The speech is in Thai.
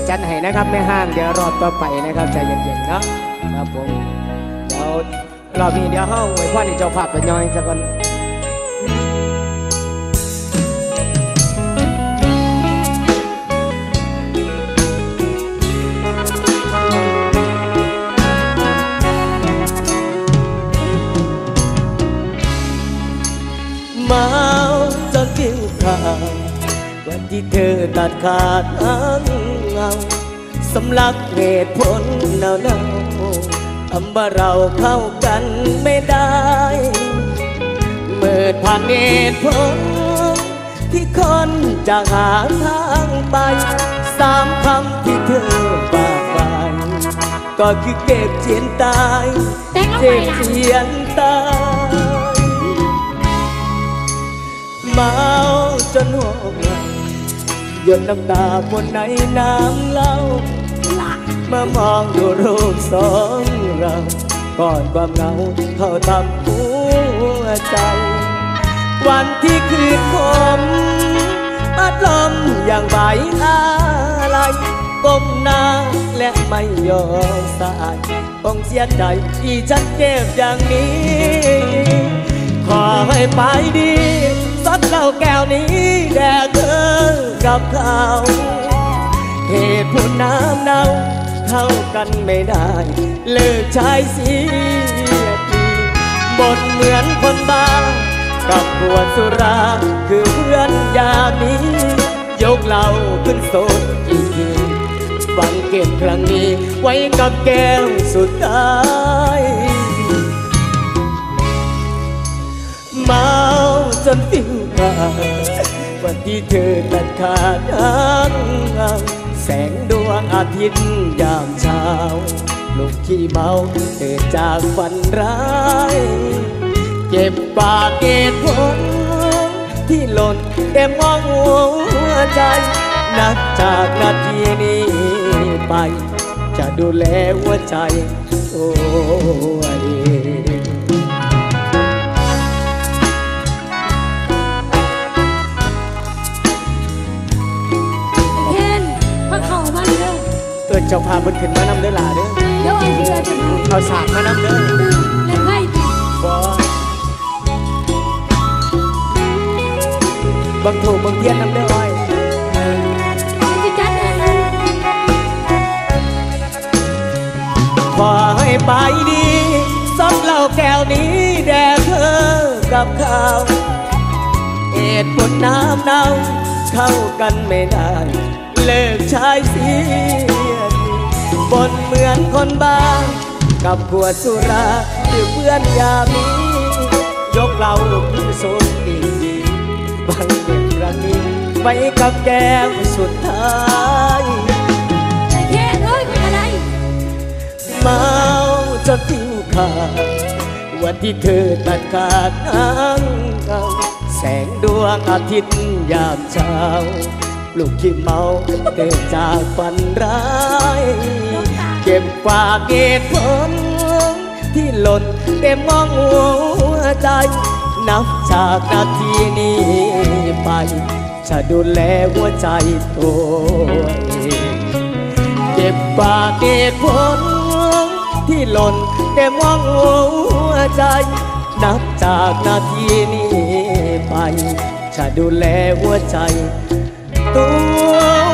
ก็จัดให้นะครับไม่ห้างเดี๋ยวรอบต่อไปนะครับใจเย็นๆเนาะครับผมเดี๋ยวรอบนี้เดี๋ยวห้องไว้พ่อนี่เจ้าภาพไปย่อยซะก่อนเมาจนทิ้งขาดวันที่เธอตัดขาดหาง เงาสำลักเหตุผลหนาวหนาวทำว่าเราเข้ากันไม่ได้เมื่อผ่านเหตุผลที่คนจะหาทางไปสามคำที่เธอฝากไว้ก็คือเก็บเจียนตายเจ็บเจียนตายเมาจนหัวไหล หยดน้ำตาบนในน้ำเล้าเมื่อมองดูรูปสองเรา ก่อนความเหงาเข้าทำหัวใจ วันที่คืนคมพัดลมอย่างใบอะไรก้มหน้าและไม่ยอมสายต้องเสียใจที่ฉันเก็บอย่างนี้ ขอให้ไปดีสักเหล้าแก้วนี้แด่เธอ กับเขา เหตุผลน้ำเน่าเข้ากันไม่ได้ เลิกใช้เสียทีบทเหมือนคนบ้ากับขวดสุรา คือเพื่อนยามนี้ยกเราขึ้นโซนอีกทีฟังเก็บครั้งนี้ไว้กับแก้วสุดท้ายเมาจนฟิวขาด วันที่เธอตัดขาดทางแสงดวงอาทิตย์ยามเช้าลูกขี้เมาเธอจากฝันร้าย เก็บปากเกตผลที่หล่นเต็มห้องหัวใจนับจากนาทีนี้ไป จะดูแลหัวใจตัว เอิ้นเจ้าภาพเพิ่นขึ้นมานำเด้อหล่ะเด้อเดี๋ยวไอ้เสือจะมาเอาสากมานำเด้อเล่นไพ่ติบ่บังถูกบังเทียนนำเด้ออ้อยจะจัดเองขอให้ไปดีซับเหล้าแก้วนี้แด่เธอกับเขาเหตุผลน้ำเน่าเข้ากันไม่ได้ เลิกใช้เสียบนเหมือนคนบ้ากับขวดสุราหรือเพื่อนยามียกเราขึ้นโซนดีดีบางเด็กรั้งนี้ไว้กับแก้วสุดท้ายไอ้เท่เอ้ยคนอะไรเมาจนทิ้งขาดวันที่เธอตัดขาดทางเก่าแสงดวงอาทิตย์ยามเช้า ลูกขี้เมาเกิดจากฝันร้าย เก็บฝากเกตผลที่หล่นเต็มมองหัวใจ นับจากนาทีนี้ไป จะดูแลหัวใจตัวเองเก็บปากเกตผลที่หล่นเต็มห้องหัวใจ นับจากนาทีนี้ไป จะดูแลหัวใจ 都。